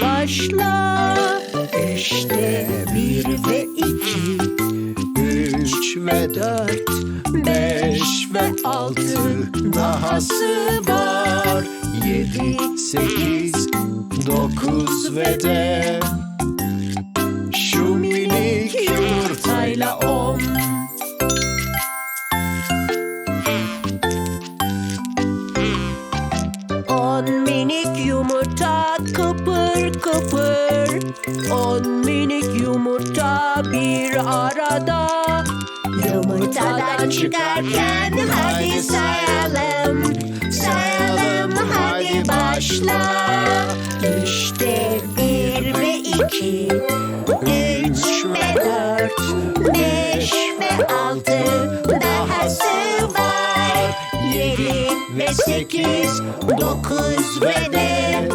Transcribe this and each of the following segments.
başla. İşte bir ve iki Üç ve dört Beş ve altı Dahası var. Yedi, sekiz, dokuz ve de Şu minik yumurtayla on. On minik yumurta kıpır On minik yumurta bir arada. Yumurtadan çıkarken hadi sayalım. Sayalım hadi başla. İşte bir ve iki. Üç ve dört. Beş ve altı. Dahası var. Yedi ve sekiz. Dokuz ve de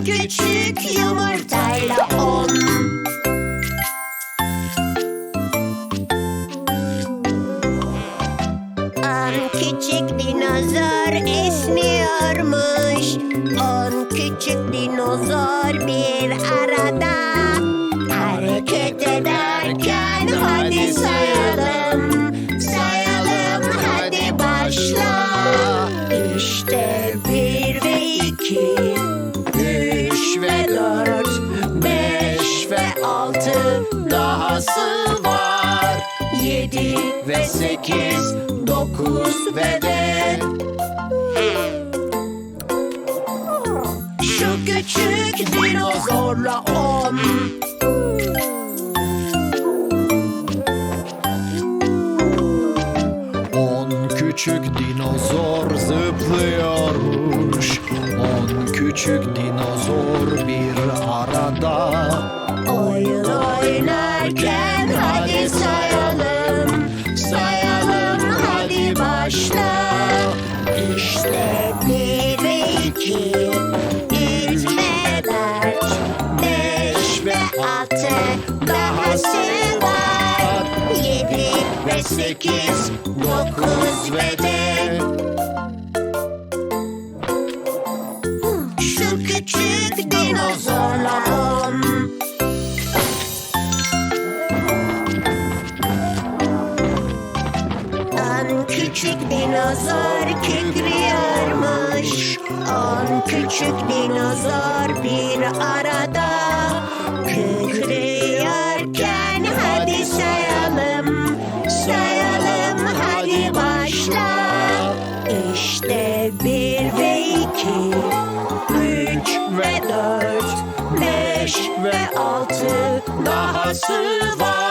Şu küçük yumurtayla on. On küçük dinozor esniyormuş On küçük dinozor bir arada. Hareket ederken hadi sayalım Dahası var. Yedi ve sekiz Dokuz ve de Şu küçük dinozorla on. On küçük dinozor zıplıyormuş. On küçük dinozor bir arada oynarken hadi sayalım. Sayalım hadi başla. İşte bir ve iki ve dört Beş ve altı Dahası var Yedi ve sekiz Dokuz ve de dinozor kükriyormuş On küçük dinozor bir arada. Kükrüyorken hadi sayalım. Sayalım hadi başla. İşte bir ve iki Üç ve dört Beş ve altı Dahası var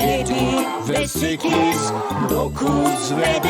Yedi ve sekiz Dokuz ve